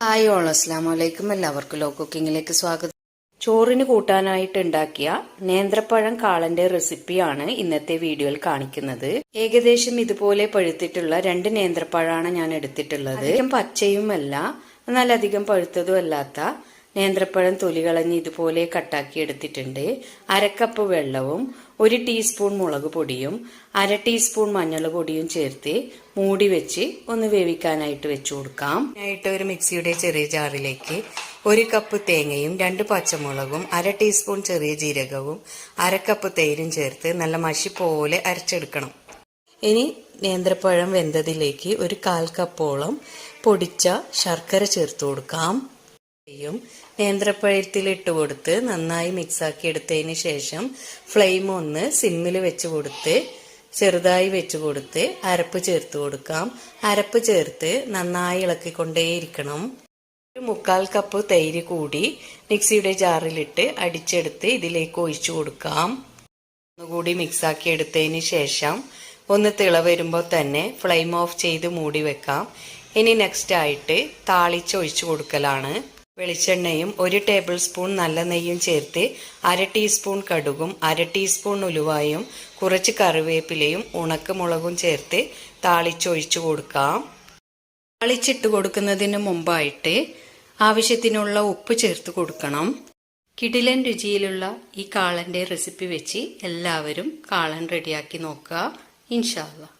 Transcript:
Hi all അസ്ലാം വലൈക്കും എല്ലാവർക്കും ലോ കുക്കിങ്ങിലേക്ക് സ്വാഗതം. ചോറിന് കൂട്ടാനായിട്ട് ഉണ്ടാക്കിയ നേന്ത്രപ്പഴം കാളന്റെ റെസിപ്പിയാണ് ഇന്നത്തെ വീഡിയോയിൽ കാണിക്കുന്നത്. ഏകദേശം ഇതുപോലെ പഴുത്തിട്ടുള്ള രണ്ട് നേന്ത്രപ്പഴമാണ് ഞാൻ എടുത്തിട്ടുള്ളത്. പച്ചയുമല്ല എന്നാൽ അധികം പഴുത്തതും അല്ലാത്ത നേന്ത്രപ്പഴം തൊലി കളഞ്ഞ് ഇതുപോലെ കട്ടാക്കി എടുത്തിട്ടുണ്ട്. അരക്കപ്പ് വെള്ളവും ഒരു ടീസ്പൂൺ മുളക് പൊടിയും അര ടീസ്പൂൺ മഞ്ഞൾ പൊടിയും ചേർത്ത് മൂടി വെച്ച് ഒന്ന് വേവിക്കാനായിട്ട് വെച്ചു കൊടുക്കാം. ആയിട്ട് ഒരു മിക്സിയുടെ ചെറിയ ജാറിലേക്ക് ഒരു കപ്പ് തേങ്ങയും രണ്ട് പച്ചമുളകും അര ടീസ്പൂൺ ചെറിയ ജീരകവും അര കപ്പ് തേരും ചേർത്ത് നല്ല മഷി പോലെ അരച്ചെടുക്കണം. ഇനി നേന്ത്രപ്പഴം വെന്തതിലേക്ക് ഒരു കാൽ കപ്പോളം പൊടിച്ച ശർക്കര ചേർത്ത് കൊടുക്കാം. യും നേന്ത്രപ്പഴത്തിൽ ഇട്ട് കൊടുത്ത് നന്നായി മിക്സാക്കി എടുത്തതിന് ശേഷം ഫ്ലെയിം ഒന്ന് സിമ്മിൽ വെച്ച് കൊടുത്ത് ചെറുതായി വെച്ച് കൊടുത്ത് അരപ്പ് ചേർത്ത് കൊടുക്കാം. അരപ്പ് ചേർത്ത് നന്നായി ഇളക്കിക്കൊണ്ടേയിരിക്കണം. ഒരു മുക്കാൽ കപ്പ് തൈര് കൂടി മിക്സിയുടെ ജാറിലിട്ട് അടിച്ചെടുത്ത് ഇതിലേക്ക് ഒഴിച്ചു കൊടുക്കാം. ഒന്നുകൂടി മിക്സാക്കി എടുത്തതിന് ശേഷം ഒന്ന് തിള വരുമ്പോൾ തന്നെ ഫ്ലെയിം ഓഫ് ചെയ്ത് മൂടി വെക്കാം. ഇനി നെക്സ്റ്റ് ആയിട്ട് താളിച്ചൊഴിച്ചു കൊടുക്കലാണ്. വെളിച്ചെണ്ണയും ഒരു ടേബിൾ സ്പൂൺ നല്ല നെയ്യും ചേർത്ത് അര ടീസ്പൂൺ കടുകും അര ടീസ്പൂൺ ഉലുവായും കുറച്ച് കറിവേപ്പിലയും ഉണക്കമുളകും ചേർത്ത് താളിച്ചൊഴിച്ചു കൊടുക്കാം. താളിച്ചിട്ട് കൊടുക്കുന്നതിന് മുമ്പായിട്ട് ആവശ്യത്തിനുള്ള ഉപ്പ് ചേർത്ത് കൊടുക്കണം. കിടിലൻ രുചിയിലുള്ള ഈ കാളന്റെ റെസിപ്പി വെച്ച് എല്ലാവരും കാളൻ റെഡിയാക്കി നോക്കുക. ഇൻഷാല്ല